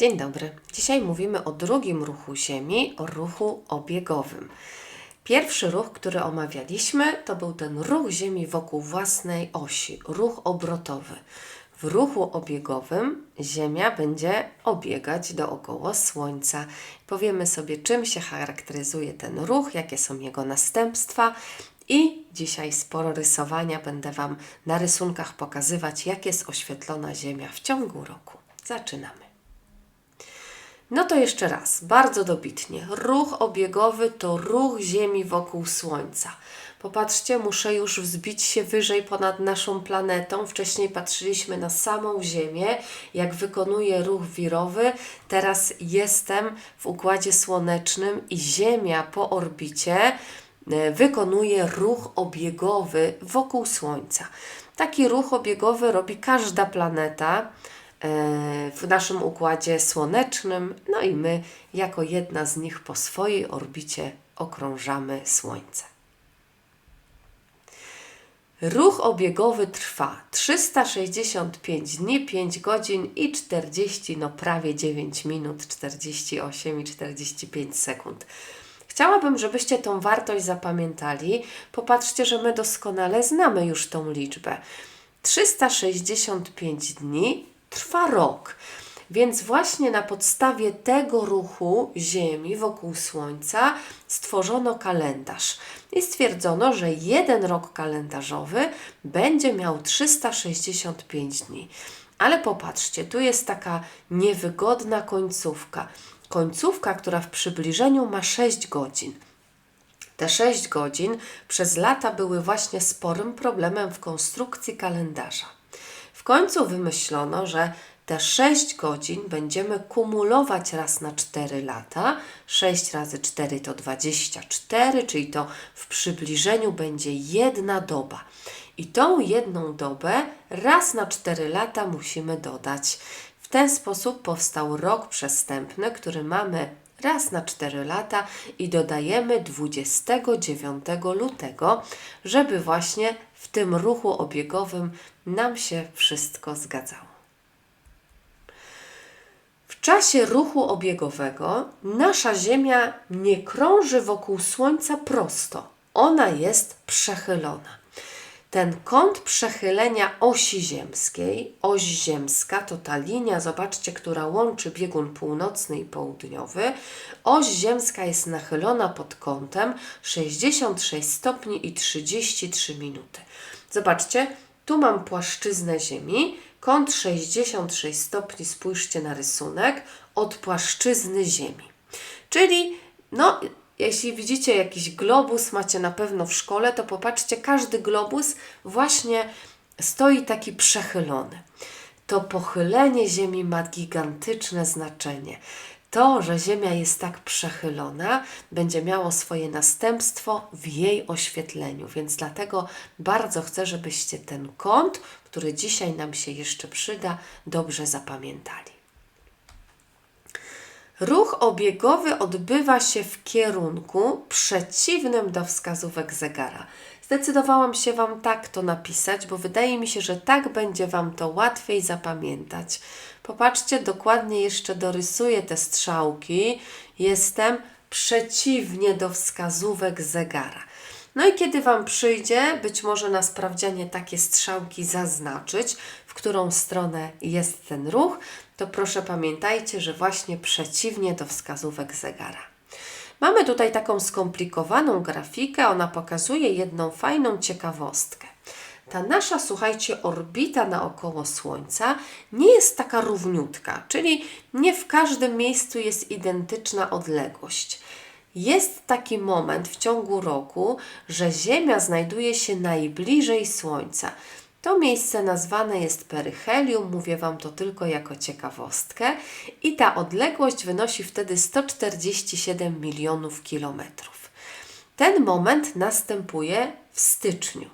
Dzień dobry. Dzisiaj mówimy o drugim ruchu Ziemi, o ruchu obiegowym. Pierwszy ruch, który omawialiśmy, to był ten ruch Ziemi wokół własnej osi, ruch obrotowy. W ruchu obiegowym Ziemia będzie obiegać dookoła Słońca. Powiemy sobie, czym się charakteryzuje ten ruch, jakie są jego następstwa. I dzisiaj sporo rysowania będę Wam na rysunkach pokazywać, jak jest oświetlona Ziemia w ciągu roku. Zaczynamy. No to jeszcze raz, bardzo dobitnie. Ruch obiegowy to ruch Ziemi wokół Słońca. Popatrzcie, muszę już wzbić się wyżej ponad naszą planetą. Wcześniej patrzyliśmy na samą Ziemię, jak wykonuje ruch wirowy. Teraz jestem w układzie słonecznym i Ziemia po orbicie e, wykonuje ruch obiegowy wokół Słońca. Taki ruch obiegowy robi każda planeta. E, w naszym układzie słonecznym, no i my, jako jedna z nich, po swojej orbicie okrążamy Słońce. Ruch obiegowy trwa 365 dni, 5 godzin i 40, no prawie 9 minut, 48 i 45 sekund. Chciałabym, żebyście tą wartość zapamiętali. Popatrzcie, że my doskonale znamy już tą liczbę. 365 dni trwa rok. Więc właśnie na podstawie tego ruchu Ziemi wokół Słońca stworzono kalendarz i stwierdzono, że jeden rok kalendarzowy będzie miał 365 dni. Ale popatrzcie, tu jest taka niewygodna końcówka. Końcówka, która w przybliżeniu ma 6 godzin. Te 6 godzin przez lata były właśnie sporym problemem w konstrukcji kalendarza. W końcu wymyślono, że te 6 godzin będziemy kumulować raz na 4 lata. 6 razy 4 to 24, czyli to w przybliżeniu będzie jedna doba. I tą jedną dobę raz na 4 lata musimy dodać. W ten sposób powstał rok przestępny, który mamy raz na 4 lata i dodajemy 29 lutego, żeby właśnie w tym ruchu obiegowym nam się wszystko zgadzało. W czasie ruchu obiegowego nasza Ziemia nie krąży wokół Słońca prosto, ona jest przechylona. Ten kąt przechylenia osi ziemskiej, oś ziemska to ta linia, zobaczcie, która łączy biegun północny i południowy. Oś ziemska jest nachylona pod kątem 66 stopni i 33 minuty. Zobaczcie, tu mam płaszczyznę Ziemi, kąt 66 stopni, spójrzcie na rysunek, od płaszczyzny Ziemi. Czyli, no, jeśli widzicie jakiś globus, macie na pewno w szkole, to popatrzcie, każdy globus właśnie stoi taki przechylony. To pochylenie Ziemi ma gigantyczne znaczenie. To, że Ziemia jest tak przechylona, będzie miało swoje następstwo w jej oświetleniu, więc dlatego bardzo chcę, żebyście ten kąt, który dzisiaj nam się jeszcze przyda, dobrze zapamiętali. Ruch obiegowy odbywa się w kierunku przeciwnym do wskazówek zegara. Zdecydowałam się Wam tak to napisać, bo wydaje mi się, że tak będzie Wam to łatwiej zapamiętać. Popatrzcie, dokładnie jeszcze dorysuję te strzałki. Jestem przeciwnie do wskazówek zegara. No i kiedy Wam przyjdzie, być może na sprawdzianie takie strzałki zaznaczyć, w którą stronę jest ten ruch, to proszę pamiętajcie, że właśnie przeciwnie do wskazówek zegara. Mamy tutaj taką skomplikowaną grafikę, ona pokazuje jedną fajną ciekawostkę. Ta nasza, słuchajcie, orbita naokoło Słońca nie jest taka równiutka, czyli nie w każdym miejscu jest identyczna odległość. Jest taki moment w ciągu roku, że Ziemia znajduje się najbliżej Słońca. To miejsce nazwane jest peryhelium, mówię Wam to tylko jako ciekawostkę, i ta odległość wynosi wtedy 147 milionów kilometrów. Ten moment następuje w styczniu.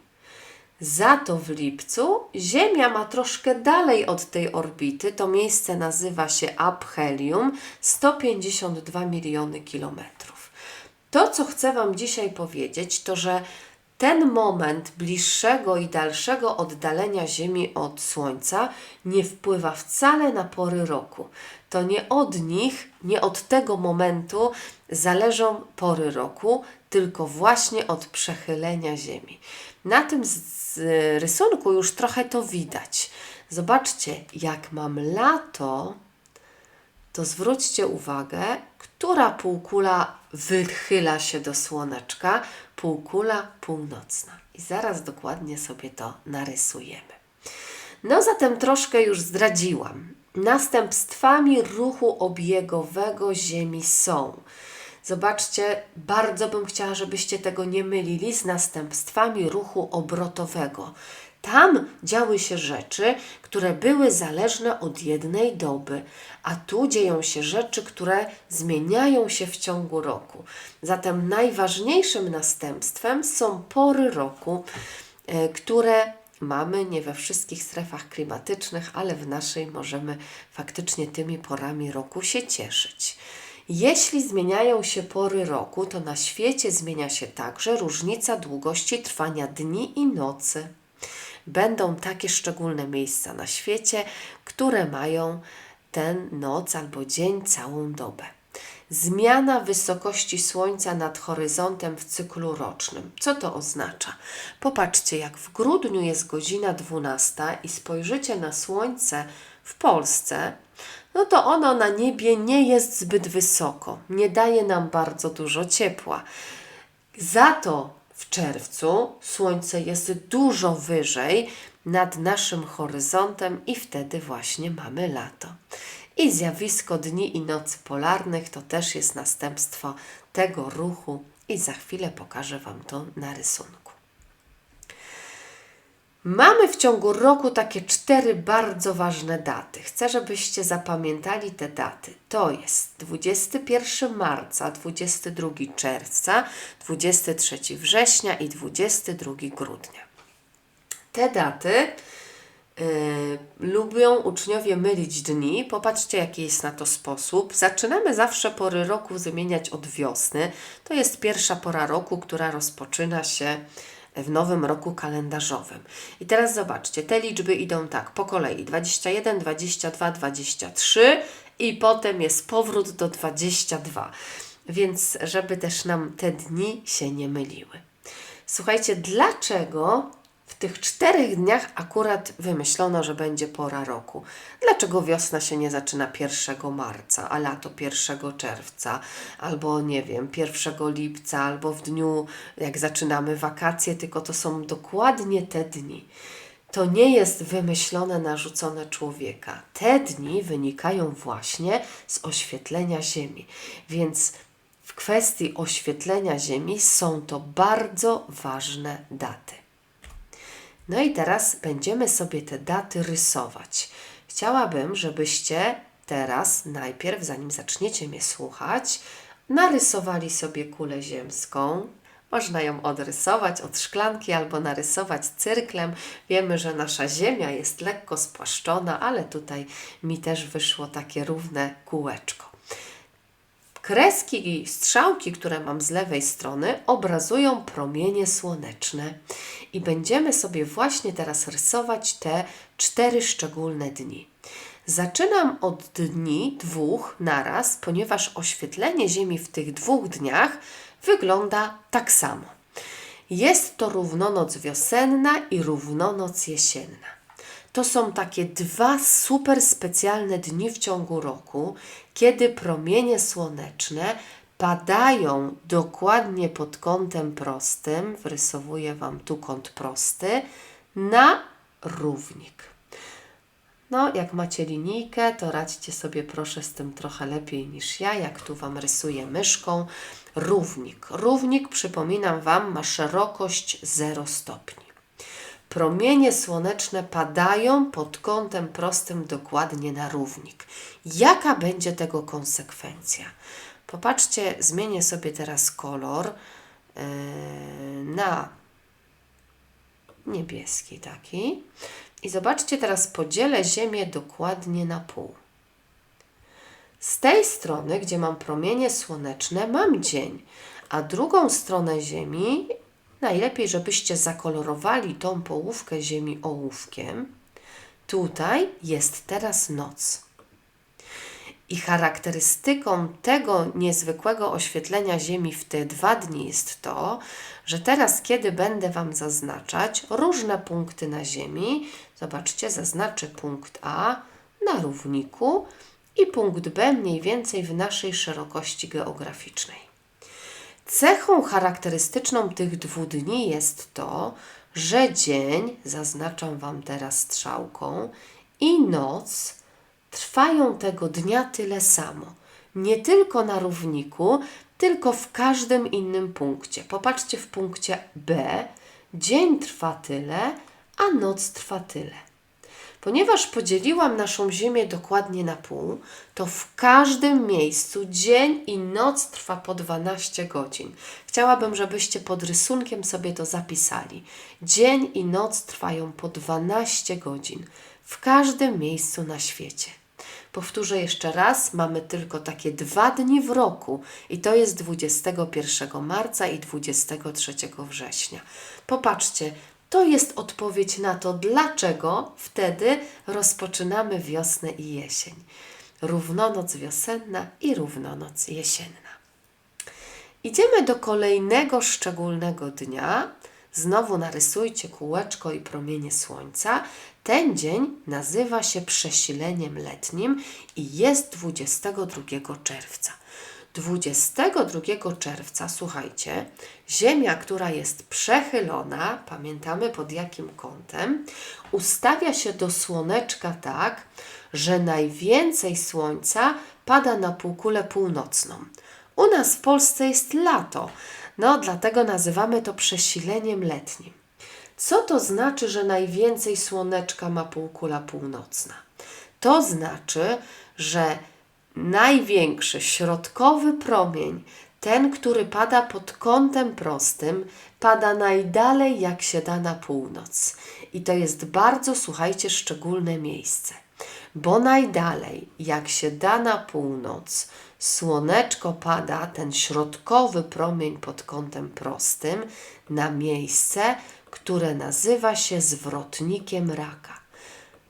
Za to w lipcu Ziemia ma troszkę dalej od tej orbity. To miejsce nazywa się aphelium 152 miliony kilometrów. To, co chcę Wam dzisiaj powiedzieć, to że ten moment bliższego i dalszego oddalenia Ziemi od Słońca nie wpływa wcale na pory roku. To nie od nich, nie od tego momentu zależą pory roku, tylko właśnie od przechylenia Ziemi. Na tym rysunku już trochę to widać. Zobaczcie, jak mam lato, to zwróćcie uwagę, która półkula wychyla się do słoneczka, półkula północna. I zaraz dokładnie sobie to narysujemy. No zatem troszkę już zdradziłam. Następstwami ruchu obiegowego Ziemi są. Zobaczcie, bardzo bym chciała, żebyście tego nie mylili z następstwami ruchu obrotowego. Tam działy się rzeczy, które były zależne od jednej doby, a tu dzieją się rzeczy, które zmieniają się w ciągu roku. Zatem najważniejszym następstwem są pory roku, e, które mamy nie we wszystkich strefach klimatycznych, ale w naszej możemy faktycznie tymi porami roku się cieszyć. Jeśli zmieniają się pory roku, to na świecie zmienia się także różnica długości trwania dni i nocy będą takie szczególne miejsca na świecie, które mają ten noc albo dzień całą dobę. Zmiana wysokości Słońca nad horyzontem w cyklu rocznym. Co to oznacza? Popatrzcie, jak w grudniu jest godzina 12 i spojrzycie na Słońce w Polsce, no to ono na niebie nie jest zbyt wysoko, nie daje nam bardzo dużo ciepła. Za to w czerwcu Słońce jest dużo wyżej nad naszym horyzontem i wtedy właśnie mamy lato. I zjawisko dni i nocy polarnych to też jest następstwo tego ruchu i za chwilę pokażę Wam to na rysunku. Mamy w ciągu roku takie cztery bardzo ważne daty. Chcę, żebyście zapamiętali te daty. To jest 21 marca, 22 czerwca, 23 września i 22 grudnia. Te daty yy, lubią uczniowie mylić dni. Popatrzcie, jaki jest na to sposób. Zaczynamy zawsze pory roku wymieniać od wiosny. To jest pierwsza pora roku, która rozpoczyna się w nowym roku kalendarzowym. I teraz zobaczcie, te liczby idą tak po kolei: 21, 22, 23 i potem jest powrót do 22. Więc żeby też nam te dni się nie myliły. Słuchajcie, dlaczego tych czterech dniach akurat wymyślono, że będzie pora roku. Dlaczego wiosna się nie zaczyna 1 marca, a lato 1 czerwca, albo nie wiem, 1 lipca, albo w dniu, jak zaczynamy wakacje, tylko to są dokładnie te dni. To nie jest wymyślone, narzucone człowieka. Te dni wynikają właśnie z oświetlenia Ziemi. Więc w kwestii oświetlenia Ziemi są to bardzo ważne daty. No i teraz będziemy sobie te daty rysować. Chciałabym, żebyście teraz najpierw, zanim zaczniecie mnie słuchać, narysowali sobie kulę ziemską. Można ją odrysować od szklanki albo narysować cyrklem. Wiemy, że nasza Ziemia jest lekko spłaszczona, ale tutaj mi też wyszło takie równe kółeczko. Kreski i strzałki, które mam z lewej strony, obrazują promienie słoneczne i będziemy sobie właśnie teraz rysować te cztery szczególne dni. Zaczynam od dni dwóch naraz, ponieważ oświetlenie Ziemi w tych dwóch dniach wygląda tak samo. Jest to równonoc wiosenna i równonoc jesienna. To są takie dwa super specjalne dni w ciągu roku, kiedy promienie słoneczne padają dokładnie pod kątem prostym, wrysowuję Wam tu kąt prosty, na równik. No, jak macie linijkę, to radźcie sobie proszę z tym trochę lepiej niż ja, jak tu Wam rysuję myszką. Równik. Równik, przypominam Wam, ma szerokość 0 stopni. Promienie słoneczne padają pod kątem prostym dokładnie na równik. Jaka będzie tego konsekwencja? Popatrzcie, zmienię sobie teraz kolor yy, na niebieski taki. I zobaczcie, teraz podzielę Ziemię dokładnie na pół. Z tej strony, gdzie mam promienie słoneczne, mam dzień, a drugą stronę Ziemi najlepiej, żebyście zakolorowali tą połówkę Ziemi ołówkiem. Tutaj jest teraz noc. I charakterystyką tego niezwykłego oświetlenia Ziemi w te dwa dni jest to, że teraz, kiedy będę Wam zaznaczać różne punkty na Ziemi, zobaczcie, zaznaczę punkt A na równiku i punkt B mniej więcej w naszej szerokości geograficznej. Cechą charakterystyczną tych dwóch dni jest to, że dzień, zaznaczam Wam teraz strzałką, i noc trwają tego dnia tyle samo. Nie tylko na równiku, tylko w każdym innym punkcie. Popatrzcie w punkcie B. Dzień trwa tyle, a noc trwa tyle. Ponieważ podzieliłam naszą Ziemię dokładnie na pół, to w każdym miejscu dzień i noc trwa po 12 godzin. Chciałabym, żebyście pod rysunkiem sobie to zapisali. Dzień i noc trwają po 12 godzin w każdym miejscu na świecie. Powtórzę jeszcze raz, mamy tylko takie dwa dni w roku i to jest 21 marca i 23 września. Popatrzcie, to jest odpowiedź na to, dlaczego wtedy rozpoczynamy wiosnę i jesień. Równonoc wiosenna i równonoc jesienna. Idziemy do kolejnego szczególnego dnia. Znowu narysujcie kółeczko i promienie słońca. Ten dzień nazywa się przesileniem letnim i jest 22 czerwca. 22 czerwca, słuchajcie, Ziemia, która jest przechylona, pamiętamy pod jakim kątem, ustawia się do słoneczka tak, że najwięcej słońca pada na półkulę północną. U nas w Polsce jest lato, no dlatego nazywamy to przesileniem letnim. Co to znaczy, że najwięcej słoneczka ma półkula północna? To znaczy, że największy środkowy promień, ten, który pada pod kątem prostym, pada najdalej jak się da na północ. I to jest bardzo, słuchajcie, szczególne miejsce, bo najdalej jak się da na północ, słoneczko pada, ten środkowy promień pod kątem prostym, na miejsce, które nazywa się zwrotnikiem raka.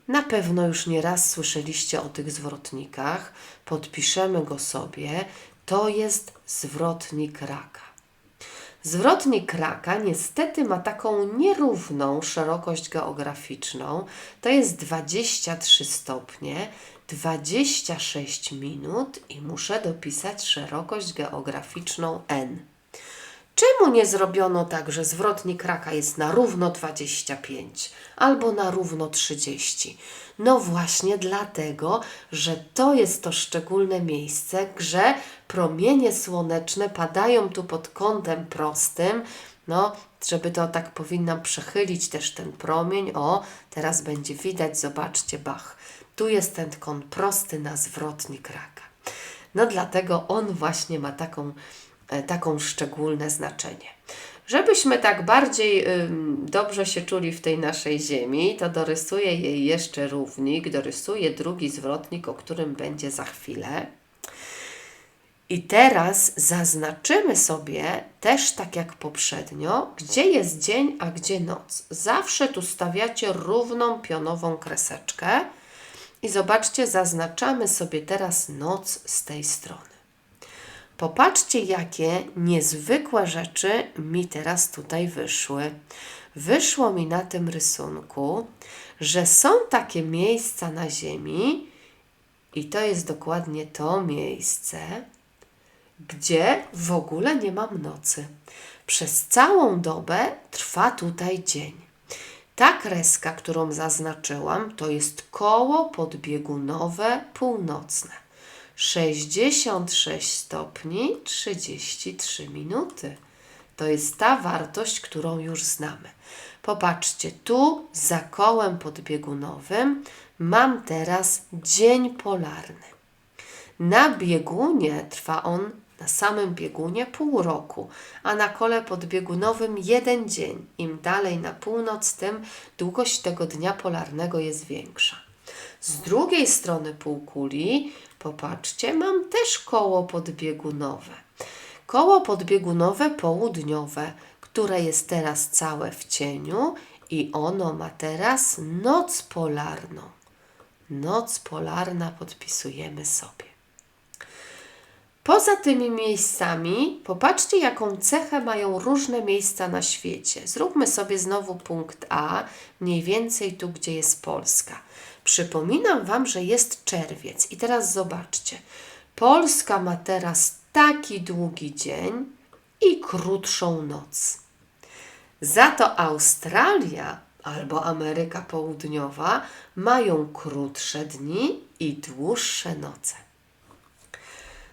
Na pewno już nie raz słyszeliście o tych zwrotnikach. Podpiszemy go sobie. To jest zwrotnik raka. Zwrotnik raka niestety ma taką nierówną szerokość geograficzną. To jest 23 stopnie, 26 minut i muszę dopisać szerokość geograficzną n. Czemu nie zrobiono tak, że zwrotnik raka jest na równo 25 albo na równo 30? No właśnie dlatego, że to jest to szczególne miejsce, że promienie słoneczne padają tu pod kątem prostym. No, żeby to tak powinnam przechylić też ten promień. O, teraz będzie widać, zobaczcie, bach. Tu jest ten kąt prosty na zwrotnik raka. No dlatego on właśnie ma taką taką szczególne znaczenie. Żebyśmy tak bardziej y, dobrze się czuli w tej naszej ziemi, to dorysuję jej jeszcze równik, dorysuję drugi zwrotnik, o którym będzie za chwilę. I teraz zaznaczymy sobie też tak jak poprzednio, gdzie jest dzień, a gdzie noc. Zawsze tu stawiacie równą pionową kreseczkę i zobaczcie, zaznaczamy sobie teraz noc z tej strony. Popatrzcie, jakie niezwykłe rzeczy mi teraz tutaj wyszły. Wyszło mi na tym rysunku, że są takie miejsca na Ziemi, i to jest dokładnie to miejsce, gdzie w ogóle nie mam nocy. Przez całą dobę trwa tutaj dzień. Ta kreska, którą zaznaczyłam, to jest koło podbiegunowe północne. 66 stopni 33 minuty. To jest ta wartość, którą już znamy. Popatrzcie, tu za kołem podbiegunowym mam teraz dzień polarny. Na biegunie trwa on na samym biegunie pół roku, a na kole podbiegunowym jeden dzień. Im dalej na północ, tym długość tego dnia polarnego jest większa. Z drugiej strony półkuli Popatrzcie, mam też koło podbiegunowe. Koło podbiegunowe południowe, które jest teraz całe w cieniu i ono ma teraz noc polarną. Noc polarna podpisujemy sobie. Poza tymi miejscami, popatrzcie, jaką cechę mają różne miejsca na świecie. Zróbmy sobie znowu punkt A, mniej więcej tu, gdzie jest Polska. Przypominam Wam, że jest czerwiec. I teraz zobaczcie. Polska ma teraz taki długi dzień i krótszą noc. Za to Australia albo Ameryka Południowa mają krótsze dni i dłuższe noce.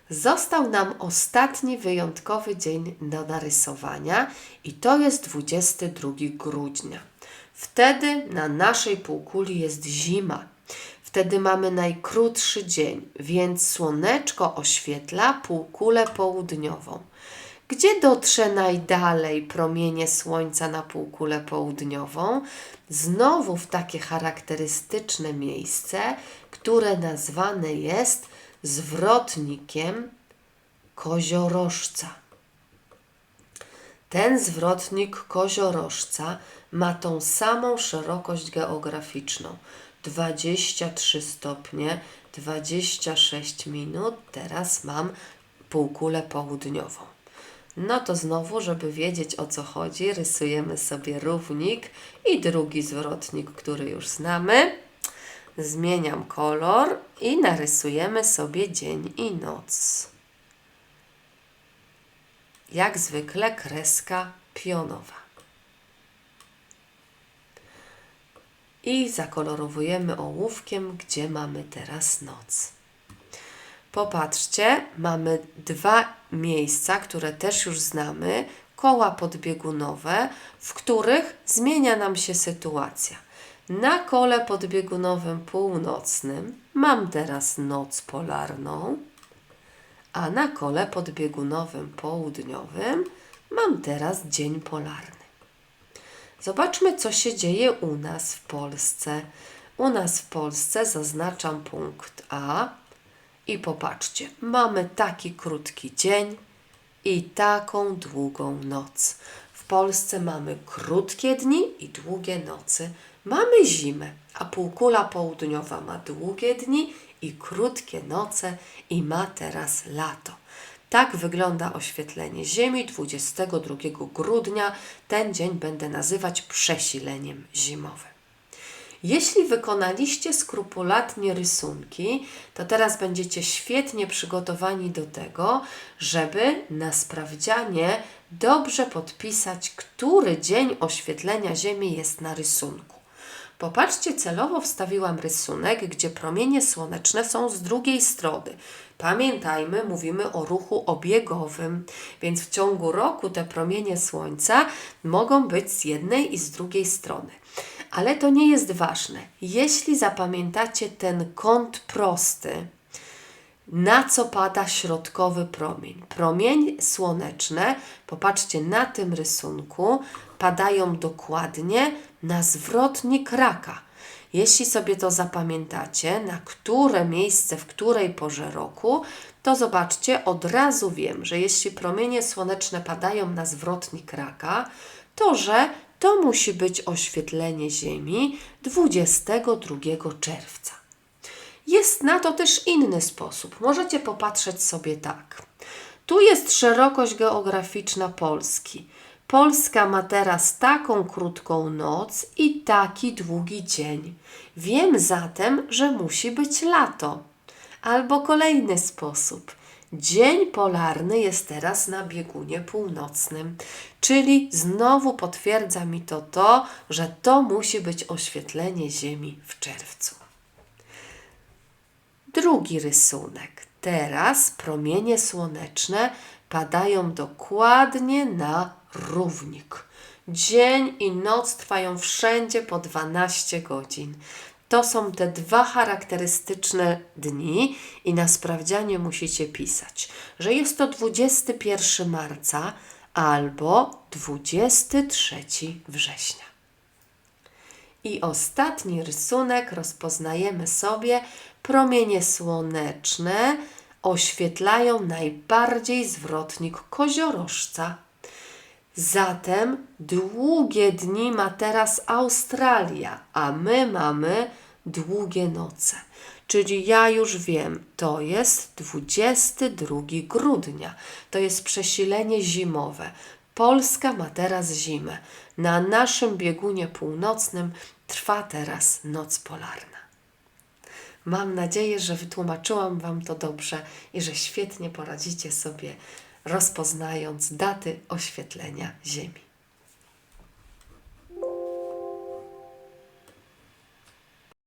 Został nam ostatni wyjątkowy dzień do narysowania i to jest 22 grudnia. Wtedy na naszej półkuli jest zima. Wtedy mamy najkrótszy dzień, więc słoneczko oświetla półkulę południową. Gdzie dotrze najdalej promienie słońca na półkulę południową? Znowu w takie charakterystyczne miejsce, które nazwane jest zwrotnikiem koziorożca. Ten zwrotnik koziorożca ma tą samą szerokość geograficzną 23 stopnie, 26 minut. Teraz mam półkulę południową. No to znowu, żeby wiedzieć o co chodzi, rysujemy sobie równik i drugi zwrotnik, który już znamy. Zmieniam kolor i narysujemy sobie dzień i noc. Jak zwykle kreska pionowa. I zakolorowujemy ołówkiem, gdzie mamy teraz noc. Popatrzcie, mamy dwa miejsca, które też już znamy, koła podbiegunowe, w których zmienia nam się sytuacja. Na kole podbiegunowym północnym mam teraz noc polarną, a na kole podbiegunowym południowym mam teraz dzień polarny. Zobaczmy, co się dzieje u nas w Polsce. U nas w Polsce zaznaczam punkt A i popatrzcie, mamy taki krótki dzień i taką długą noc. W Polsce mamy krótkie dni i długie nocy. Mamy zimę, a półkula południowa ma długie dni i krótkie noce i ma teraz lato. Tak wygląda oświetlenie Ziemi 22 grudnia. Ten dzień będę nazywać przesileniem zimowym. Jeśli wykonaliście skrupulatnie rysunki, to teraz będziecie świetnie przygotowani do tego, żeby na sprawdzianie dobrze podpisać, który dzień oświetlenia Ziemi jest na rysunku. Popatrzcie, celowo wstawiłam rysunek, gdzie promienie słoneczne są z drugiej strony. Pamiętajmy, mówimy o ruchu obiegowym, więc w ciągu roku te promienie słońca mogą być z jednej i z drugiej strony. Ale to nie jest ważne. Jeśli zapamiętacie ten kąt prosty, na co pada środkowy promień. Promień słoneczne, popatrzcie na tym rysunku, padają dokładnie na zwrotnik raka. Jeśli sobie to zapamiętacie, na które miejsce, w której porze roku, to zobaczcie, od razu wiem, że jeśli promienie słoneczne padają na zwrotnik raka, to że to musi być oświetlenie Ziemi 22 czerwca. Jest na to też inny sposób. Możecie popatrzeć sobie tak. Tu jest szerokość geograficzna Polski. Polska ma teraz taką krótką noc i taki długi dzień. Wiem zatem, że musi być lato. Albo kolejny sposób. Dzień polarny jest teraz na biegunie północnym, czyli znowu potwierdza mi to to, że to musi być oświetlenie Ziemi w czerwcu. Drugi rysunek. Teraz promienie słoneczne padają dokładnie na równik. Dzień i noc trwają wszędzie po 12 godzin. To są te dwa charakterystyczne dni i na sprawdzianie musicie pisać, że jest to 21 marca albo 23 września. I ostatni rysunek rozpoznajemy sobie promienie słoneczne oświetlają najbardziej zwrotnik koziorożca. Zatem długie dni ma teraz Australia, a my mamy długie noce. Czyli ja już wiem, to jest 22 grudnia. To jest przesilenie zimowe. Polska ma teraz zimę. Na naszym biegunie północnym trwa teraz noc polarna. Mam nadzieję, że wytłumaczyłam Wam to dobrze i że świetnie poradzicie sobie rozpoznając daty oświetlenia Ziemi.